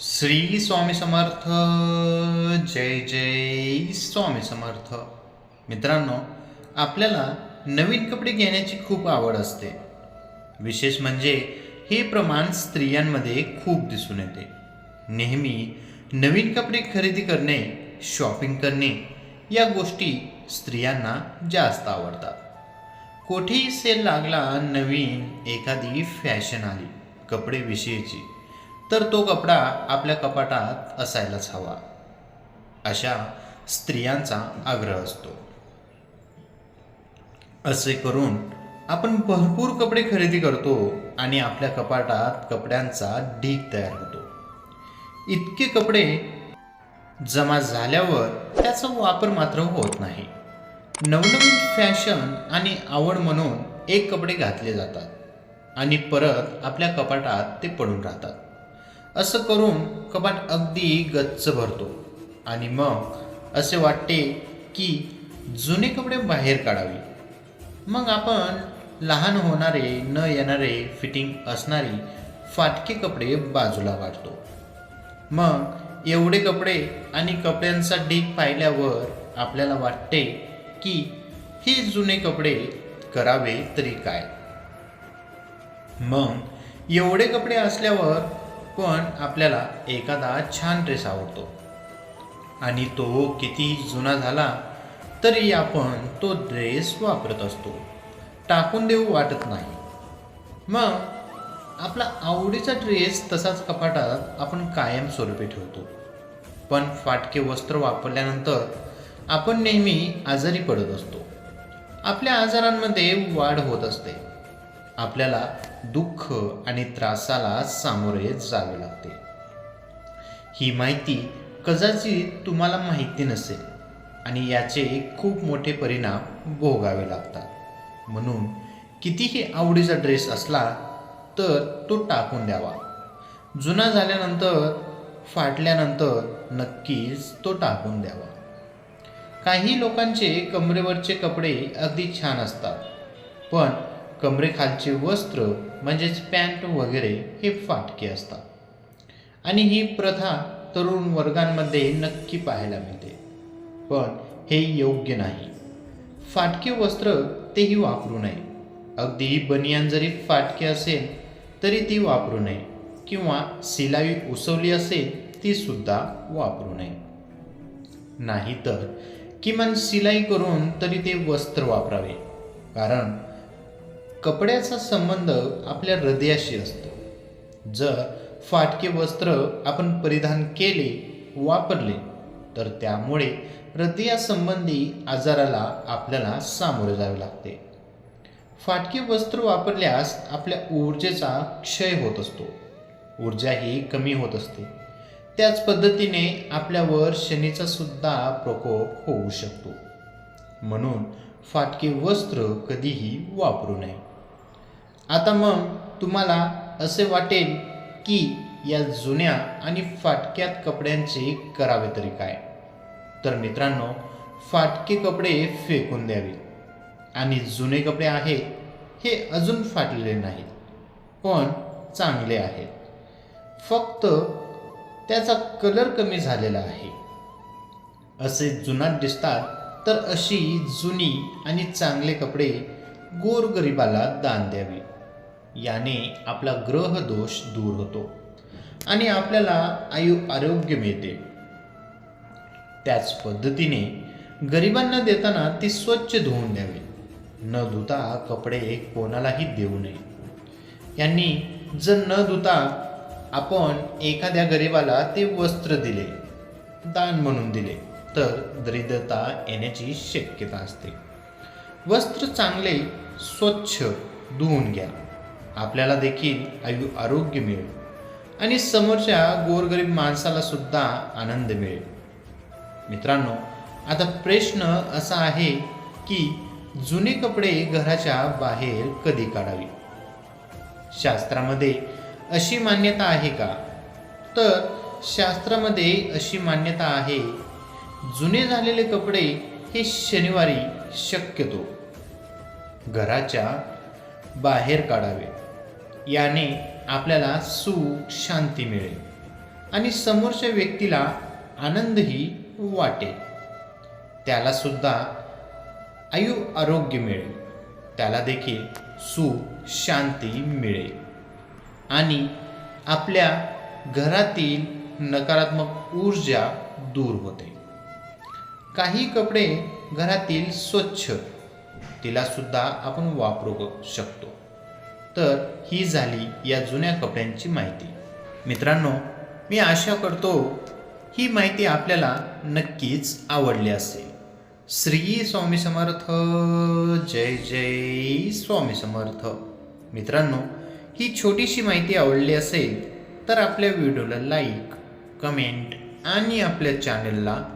श्री स्वामी समर्थ जय जय स्वामी समर्थ. मित्रांनो आपल्याला नवीन कपडे घेण्याची खूप आवड असते. विशेष म्हणजे हे प्रमाण स्त्रियांमध्ये खूप दिसून येते. नेहमी नवीन कपडे खरेदी करणे शॉपिंग करणे या गोष्टी स्त्रियांना जास्त आवडतात. कोठेही सेल लागला नवीन एखादी फॅशन आली कपडेविषयीची तर तो कपडा आपल्या कपाटात असायलाच हवा. अशा स्त्रियांचा आग्रह असतो. असे करून आपण भरपूर कपडे खरेदी करतो आणि आपल्या कपाटात कपड्यांचा ढीग तयार होतो. इतके कपडे जमा झाल्यावर त्याचा वापर मात्र होत नाही. नवनवीन फॅशन आणि आवड म्हणून एक कपडे घातले जातात आणि परत आपल्या कपाटात ते पडून राहतात. असं करून कपाट अगदी गच्च भरतो. आणि मग असे वाटते की जुने कपडे बाहेर काढावे. मग आपण लहान होणारे न येणारे फिटिंग असणारी फाटके कपडे बाजूला काढतो मग एवढे कपडे आणि कपड्यांचा ढीग पाहिल्यावर आपल्याला वाटते की हे जुने कपडे करावे तरी काय? मग एवढे कपडे असल्यावर पण आपल्याला एखादा छान ड्रेस आवडतो. आणि तो किती जुना झाला तरी आपण तो ड्रेस वापरत असतो. टाकून देऊ वाटत नाही. मग आपला आवडीचा ड्रेस तसाच कपाटात आपण कायम स्वरूपी ठेवतो. पण फाटके वस्त्र वापरल्यानंतर आपण नेहमी आजारी पडत असतो. आपल्या आजारांमध्ये वाढ होत असते. आपल्याला दुःख आणि त्रासाला सामोरे जावे लागते. ही माहिती कदाचित तुम्हाला माहिती नसेल आणि याचे खूप मोठे परिणाम भोगावे लागतात. म्हणून कितीही आवडीचा ड्रेस असला तर तो टाकून द्यावा. जुना झाल्यानंतर फाटल्यानंतर नक्कीच तो टाकून द्यावा. काही लोकांचे कमरेवरचे कपडे अगदी छान असतात पण कमरेखालचे वस्त्र म्हणजेच पॅन्ट वगैरे हे फाटके असतात. आणि ही प्रथा तरुण वर्गांमध्ये नक्की पाहायला मिळते. पण हे योग्य नाही. फाटके वस्त्र तेही वापरू नये. अगदी बनियान जरी फाटके असेल तरी ती वापरू नये. किंवा सिलाई उसवली असेल ती सुद्धा वापरू नये. नाहीतर किमान सिलाई करून तरी ते वस्त्र वापरावे. कारण कपड्याचा संबंध आपल्या हृदयाशी असतो. जर फाटके वस्त्र आपण परिधान केले वापरले तर त्यामुळे हृदयासंबंधी आजाराला आपल्याला सामोरे जावे लागते. फाटके वस्त्र वापरल्यास आपल्या ऊर्जेचा क्षय होत असतो. ऊर्जा ही कमी होत असते. त्याच पद्धतीने आपल्यावर शनीचा सुद्धा प्रकोप होऊ शकतो. म्हणून फाटके वस्त्र कधीही वापरू नये. आता मग तुम्हाला असे वाटेल की या जुन्या आणि फाटक्यात कपड्यांचे करावे तरी काय? तर मित्रांनो फाटके कपडे फेकून द्यावे. आणि जुने कपडे आहेत हे अजून फाटलेले नाहीत पण चांगले आहेत. फक्त त्याचा कलर कमी झालेला आहे. असे जुनाट दिसतात तर अशी जुनी आणि चांगले कपडे गोरगरिबाला दान द्यावे. याने आपला ग्रह दोष दूर होतो आणि आपल्याला आयु आरोग्य मिळते. त्याच पद्धतीने गरिबांना देताना ती स्वच्छ धुवून द्यावे. न धुता कपडे कोणालाही देऊ नये. यांनी जर न धुता आपण एखाद्या गरिबाला ते वस्त्र दिले दान म्हणून दिले तर दरिद्रता येण्याची शक्यता असते. वस्त्र चांगले स्वच्छ धुवून घ्या. आपल्याला देखील आयु आरोग्य मिळेल. आणि समोरच्या गोरगरीब माणसाला सुद्धा आनंद मिळेल. मित्रांनो आता प्रश्न असा आहे की जुने कपडे घराच्या बाहेर कधी काढावे? शास्त्रामध्ये अशी मान्यता आहे का? तर शास्त्रामध्ये अशी मान्यता आहे जुने झालेले कपडे हे शनिवारी शक्यतो घराच्या बाहेर काढावे. याने आपल्याला सुख शांती मिळेल आणि समोरच्या व्यक्तीला आनंदही वाटेल. त्याला सुद्धा आयु आरोग्य मिळेल. त्याला देखील सुख शांती मिळेल. आणि आपल्या घरातील नकारात्मक ऊर्जा दूर होते. काही कपडे घरातील स्वच्छ. तिला सुद्धा आपण वापरू शकतो. तर ही झाली या जुन्या कपड्यांची माहिती. मित्रांनो मी आशा करतो ही माहिती आपल्याला नक्कीच आवडली असेल. श्री स्वामी समर्थ जय जय स्वामी समर्थ. मित्रांनो ही छोटीशी माहिती आवडली असेल तर आपल्या व्हिडिओला लाईक कमेंट आणि आपल्या चॅनलला